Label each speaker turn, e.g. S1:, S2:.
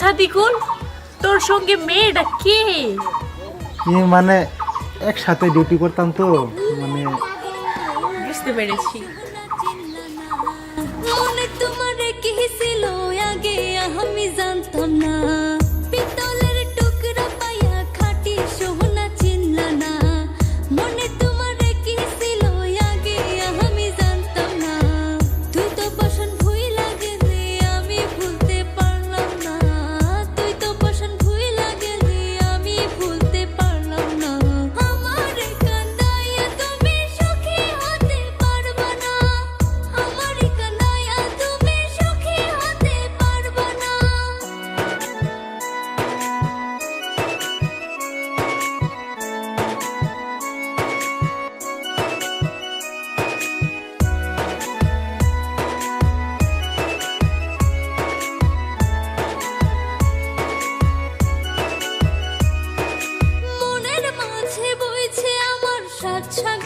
S1: সাদিকুল তোর সঙ্গে মেয়েটা কে?
S2: মানে একসাথে ডিউটি করতাম তো মানে
S1: বুঝতে পেরেছি।
S3: ছাগ